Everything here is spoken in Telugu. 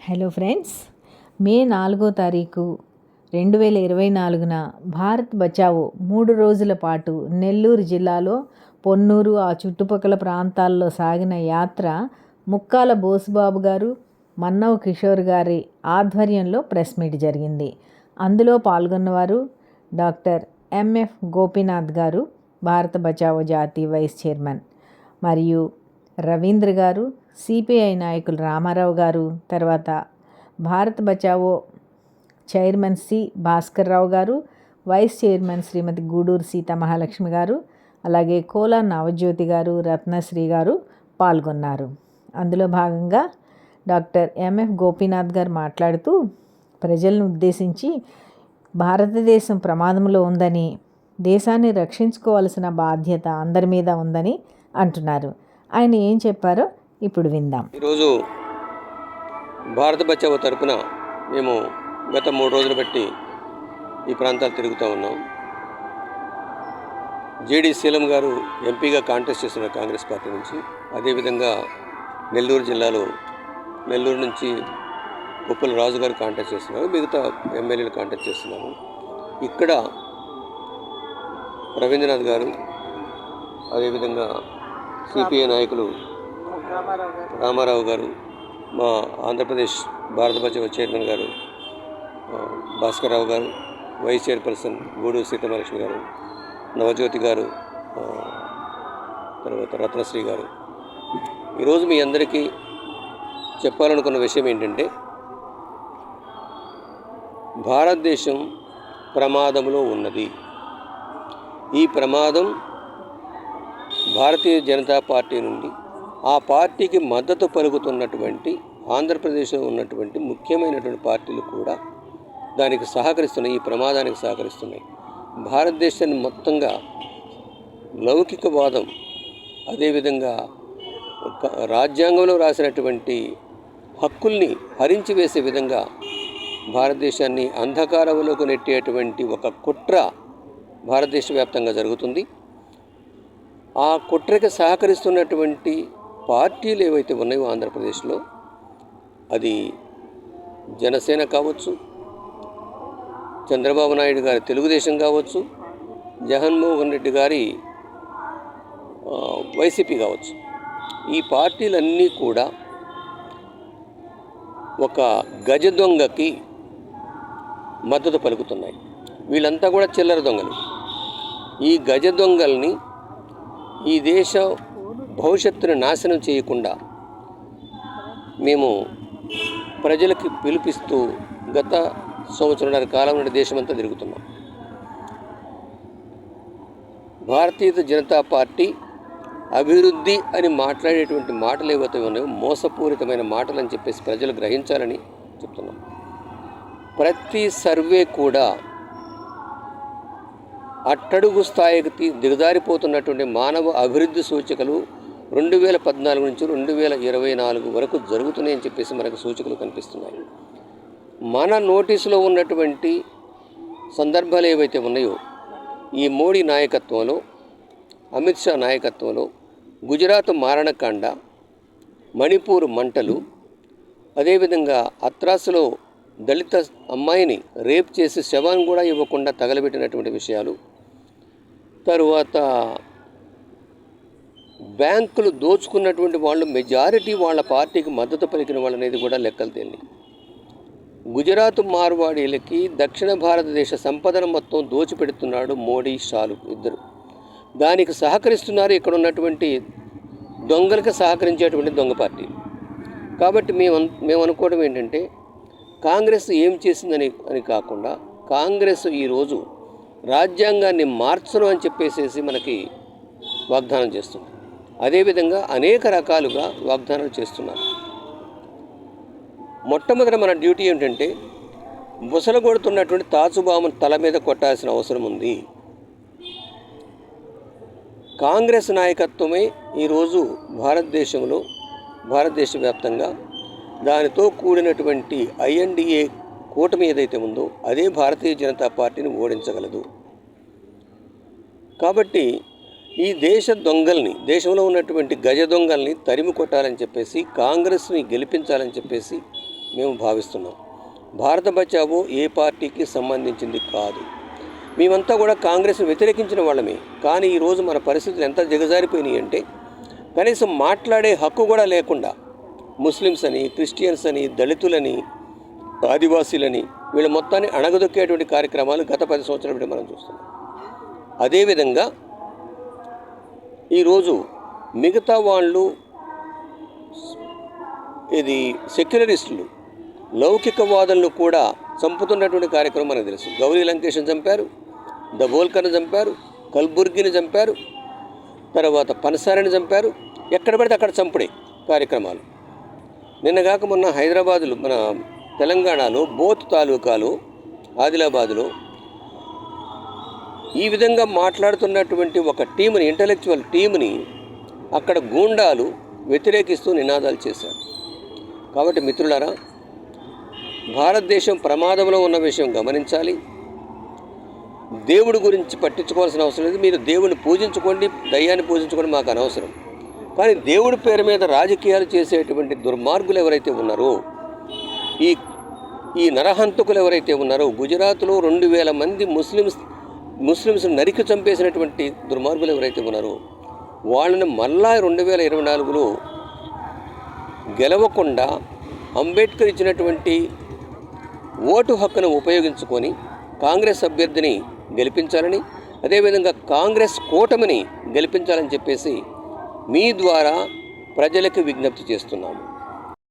హలో ఫ్రెండ్స్ మే నాలుగో తారీఖు రెండు వేల ఇరవై నాలుగున భారత్ బచావో మూడు రోజుల పాటు నెల్లూరు జిల్లాలో పొన్నూరు ఆ చుట్టుపక్కల ప్రాంతాల్లో సాగిన యాత్ర ముక్కాల బోసుబాబు గారు మన్నవ్ కిషోర్ గారి ఆధ్వర్యంలో ప్రెస్ మీట్ జరిగింది. అందులో పాల్గొన్నవారు డాక్టర్ ఎంఎఫ్ గోపీనాథ్ గారు భారత బచావో జాతీయ వైస్ చైర్మన్. మరియు రవీంద్ర గారు సిపిఐ నాయకులు రామారావు గారు తర్వాత భారత్ బచావో చైర్మన్ సి భాస్కర్ రావు గారు వైస్ చైర్మన్ శ్రీమతి గూడూరు సీత మహాలక్ష్మి గారు అలాగే కోలా నవజ్యోతి గారు రత్నశ్రీ గారు పాల్గొన్నారు. అందులో భాగంగా డాక్టర్ ఎంఎఫ్ గోపీనాథ్ గారు మాట్లాడుతూ ప్రజలను ఉద్దేశించి భారతదేశం ప్రమాదంలో ఉందని దేశాన్ని రక్షించుకోవాల్సిన బాధ్యత అందరి మీద ఉందని అంటున్నారు. ఆయన ఏం చెప్పారో ఇప్పుడు విందాం. ఈరోజు భారత బచావో తరపున మేము గత మూడు రోజులు బట్టి ఈ ప్రాంతాలు తిరుగుతూ ఉన్నాం. జేడి శీలం గారు ఎంపీగా కాంటెస్ట్ చేస్తున్న కాంగ్రెస్ పార్టీ నుంచి అదేవిధంగా నెల్లూరు జిల్లాలో నెల్లూరు నుంచి కుప్పల రాజు గారు కాంటాక్ట్ చేస్తున్నారు మిగతా ఎమ్మెల్యేలు కాంటాక్ట్ చేస్తున్నారు. ఇక్కడ రవీంద్రనాథ్ గారు అదేవిధంగా సిపిఐ నాయకులు రామారావు గారు మా ఆంధ్రప్రదేశ్ భారత బచావో చైర్మన్ గారు ఆ, భాస్కర్రావు గారు వైస్ చైర్పర్సన్ గూడూరు సీతమహాలక్ష్మి గారు నవజ్యోతి గారు తర్వాత రత్నశ్రీ గారు. ఈరోజు మీ అందరికీ చెప్పాలనుకున్న విషయం ఏంటంటే భారతదేశం ప్రమాదంలో ఉన్నది. ఈ ప్రమాదం భారతీయ జనతా పార్టీ నుండి ఆ పార్టీకి మద్దతు పలుకుతున్నటువంటి ఆంధ్రప్రదేశ్లో ఉన్నటువంటి ముఖ్యమైనటువంటి పార్టీలు కూడా దానికి సహకరిస్తున్నాయి ఈ ప్రమాదానికి సహకరిస్తున్నాయి. భారతదేశాన్ని మొత్తంగా లౌకికవాదం అదేవిధంగా ఒక రాజ్యాంగంలో రాసినటువంటి హక్కుల్ని హరించి వేసే విధంగా భారతదేశాన్ని అంధకారంలోకి నెట్టేటువంటి ఒక కుట్ర భారతదేశ వ్యాప్తంగా జరుగుతుంది. ఆ కుట్రకి సహకరిస్తున్నటువంటి పార్టీలు ఏవైతే ఉన్నాయో ఆంధ్రప్రదేశ్లో అది జనసేన కావచ్చు చంద్రబాబు నాయుడు గారి తెలుగుదేశం కావచ్చు జగన్మోహన్ రెడ్డి గారి వైసీపీ కావచ్చు. ఈ పార్టీలన్నీ కూడా ఒక గజ దొంగకి మద్దతు పలుకుతున్నాయి. వీళ్ళంతా కూడా చిల్లర దొంగలు. ఈ గజ దొంగల్ని ఈ దేశ భవిష్యత్తును నాశనం చేయకుండా మేము ప్రజలకి పిలిపిస్తూ గత సంవత్సరాల కాలం నుండి దేశమంతా తిరుగుతున్నాం. భారతీయ జనతా పార్టీ అభివృద్ధి అని మాట్లాడేటువంటి మాటలు ఏవైతే ఉన్నాయో మోసపూరితమైన మాటలు అని చెప్పేసి ప్రజలు గ్రహించాలని చెప్తున్నాం. ప్రతి సర్వే కూడా అట్టడుగు స్థాయికి దిగజారిపోతున్నటువంటి మానవ అభివృద్ధి సూచికలు రెండు వేల పద్నాలుగు నుంచి రెండు వేల ఇరవై నాలుగు వరకు జరుగుతున్నాయని చెప్పేసి మనకు సూచికలు కనిపిస్తున్నాయి. మన నోటీసులో ఉన్నటువంటి సందర్భాలు ఏవైతే ఉన్నాయో ఈ మోడీ నాయకత్వంలో అమిత్ షా నాయకత్వంలో గుజరాత్ మారణకాండ మణిపూర్ మంటలు అదేవిధంగా అత్రాసులో దళిత అమ్మాయిని రేప్ చేసి శవాన్ని కూడా ఇవ్వకుండా తగలబెట్టినటువంటి విషయాలు తరువాత బ్యాంకులు దోచుకున్నటువంటి వాళ్ళు మెజారిటీ వాళ్ళ పార్టీకి మద్దతు పలికిన వాళ్ళు అనేది కూడా లెక్కలు తేలి గుజరాత్ మార్వాడీలకి దక్షిణ భారతదేశ సంపదను మొత్తం దోచిపెడుతున్నాడు మోడీ షాలు ఇద్దరు. దానికి సహకరిస్తున్నారు ఇక్కడ ఉన్నటువంటి దొంగలకు సహకరించేటువంటి దొంగ పార్టీ. కాబట్టి మేము మేము అనుకోవడం ఏంటంటే కాంగ్రెస్ ఏం చేసిందని అని కాకుండా కాంగ్రెస్ ఈరోజు రాజ్యాంగాన్ని మార్చను అని చెప్పేసేసి మనకి వాగ్దానం చేస్తుంది. అదేవిధంగా అనేక రకాలుగా వాగ్దానాలు చేస్తున్నారు. మొట్టమొదట మన డ్యూటీ ఏంటంటే ముసలగొడుతున్నటువంటి తాచుబామును తల మీద కొట్టాల్సిన అవసరం ఉంది. కాంగ్రెస్ నాయకత్వమే ఈరోజు భారతదేశంలో భారతదేశ వ్యాప్తంగా దానితో కూడినటువంటి ఐఎన్డిఏ కూటమి ఏదైతే ఉందో అదే భారతీయ జనతా పార్టీని ఓడించగలదు. కాబట్టి ఈ దేశ దొంగల్ని దేశంలో ఉన్నటువంటి గజ దొంగల్ని తరిమి కొట్టాలని చెప్పేసి కాంగ్రెస్ని గెలిపించాలని చెప్పేసి మేము భావిస్తున్నాం. భారత బచావో ఏ పార్టీకి సంబంధించింది కాదు. మేమంతా కూడా కాంగ్రెస్ని వ్యతిరేకించిన వాళ్ళమే. కానీ ఈరోజు మన పరిస్థితులు ఎంత దిగజారిపోయినాయి అంటే కనీసం మాట్లాడే హక్కు కూడా లేకుండా ముస్లిమ్స్ అని క్రిస్టియన్స్ అని దళితులని ఆదివాసీలని వీళ్ళ మొత్తాన్ని అణగదొక్కేటువంటి కార్యక్రమాలు గత పది సంవత్సరాలు మనం చూస్తున్నాం. అదేవిధంగా ఈరోజు మిగతా వాళ్ళు ఇది సెక్యులరిస్టులు లౌకికవాదులను కూడా చంపుతున్నటువంటి కార్యక్రమం మనకు తెలుసు. గౌరీ లంకేష్ని చంపారు దబోల్కర్ని చంపారు కల్బుర్గిని చంపారు తర్వాత పనసారిని చంపారు. ఎక్కడ పడితే అక్కడ చంపుడే కార్యక్రమాలు. నిన్నగాక మొన్న హైదరాబాదులో మన తెలంగాణలో బోత్ తాలూకాలో ఆదిలాబాదులో ఈ విధంగా మాట్లాడుతున్నటువంటి ఒక టీముని ఇంటలెక్చువల్ టీముని అక్కడ గూండాలు వ్యతిరేకిస్తూ నినాదాలు చేశారు. కాబట్టి మిత్రులారా భారతదేశం ప్రమాదంలో ఉన్న విషయం గమనించాలి. దేవుడి గురించి పట్టించుకోవాల్సిన అవసరం లేదు. మీరు దేవుడిని పూజించుకోండి దయ్యాన్ని పూజించుకోండి మాకు అనవసరం. కానీ దేవుడి పేరు మీద రాజకీయాలు చేసేటువంటి దుర్మార్గులు ఎవరైతే ఉన్నారో ఈ ఈ నరహంతకులు ఎవరైతే ఉన్నారో గుజరాత్లో రెండు వేల మంది ముస్లిమ్స్ ముస్లిమ్స్ నరికి చంపేసినటువంటి దుర్మార్గులు ఎవరైతే ఉన్నారో వాళ్ళని మళ్ళా రెండు వేల ఇరవై నాలుగులో గెలవకుండా అంబేద్కర్ ఇచ్చినటువంటి ఓటు హక్కును ఉపయోగించుకొని కాంగ్రెస్ అభ్యర్థిని గెలిపించాలని అదేవిధంగా కాంగ్రెస్ కూటమిని గెలిపించాలని చెప్పేసి మీ ద్వారా ప్రజలకు విజ్ఞప్తి చేస్తున్నాము.